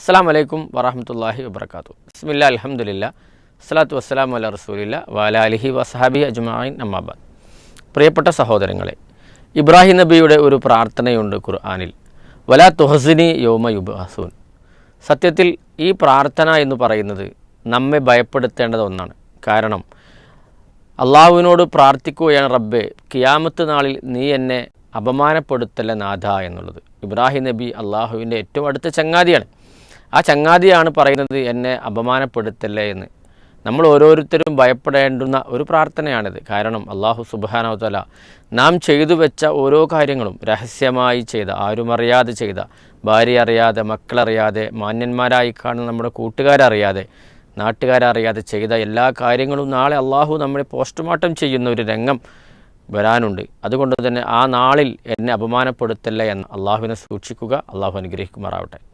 അസ്സാം വലൈക്കും വറഹമത്തല്ലാഹി വബർക്കാത്തു ബിസ്മില്ല അലഹമുല്ല അസ്സലാത്തു വസ്സലാം അല റസൂലില്ല വാല അലിഹി വസഹാബി അജ്മായിൻ അമ്മാബാദ് പ്രിയപ്പെട്ട സഹോദരങ്ങളെ ഇബ്രാഹിം നബിയുടെ ഒരു പ്രാർത്ഥനയുണ്ട് ഖുർആാനിൽ. വലാ തുഹസിനി യോമ യുബാസൂൻ സത്യത്തിൽ ഈ പ്രാർത്ഥന എന്ന് പറയുന്നത് നമ്മെ ഭയപ്പെടുത്തേണ്ടത് ഒന്നാണ്. കാരണം അള്ളാഹുവിനോട് പ്രാർത്ഥിക്കുകയാണ് റബ്ബെ കിയാമത്ത് നാളിൽ നീ എന്നെ അപമാനപ്പെടുത്തല്ല നാഥ എന്നുള്ളത്. ഇബ്രാഹിം നബി അള്ളാഹുവിന്റെ ഏറ്റവും അടുത്ത ചങ്ങാതിയാണ്. ആ ചങ്ങാതിയാണ് പറയുന്നത് എന്നെ അപമാനപ്പെടുത്തല്ലേ എന്ന്. നമ്മൾ ഓരോരുത്തരും ഭയപ്പെടേണ്ടുന്ന ഒരു പ്രാർത്ഥനയാണിത്. കാരണം അള്ളാഹു സുബാനവതല നാം ചെയ്തു വെച്ച ഓരോ കാര്യങ്ങളും രഹസ്യമായി ചെയ്ത ആരും അറിയാതെ ചെയ്ത ഭാര്യ അറിയാതെ മക്കളറിയാതെ മാന്യന്മാരായി കാണുന്ന നമ്മുടെ കൂട്ടുകാരറിയാതെ നാട്ടുകാരറിയാതെ ചെയ്ത എല്ലാ കാര്യങ്ങളും നാളെ അള്ളാഹു നമ്മളെ പോസ്റ്റ്മോർട്ടം ചെയ്യുന്ന ഒരു രംഗം വരാനുണ്ട്. അതുകൊണ്ട് തന്നെ ആ നാളിൽ എന്നെ അപമാനപ്പെടുത്തല്ല എന്ന് അള്ളാഹുവിനെ സൂക്ഷിക്കുക അള്ളാഹു അനുഗ്രഹിക്കുമാറാവട്ടെ.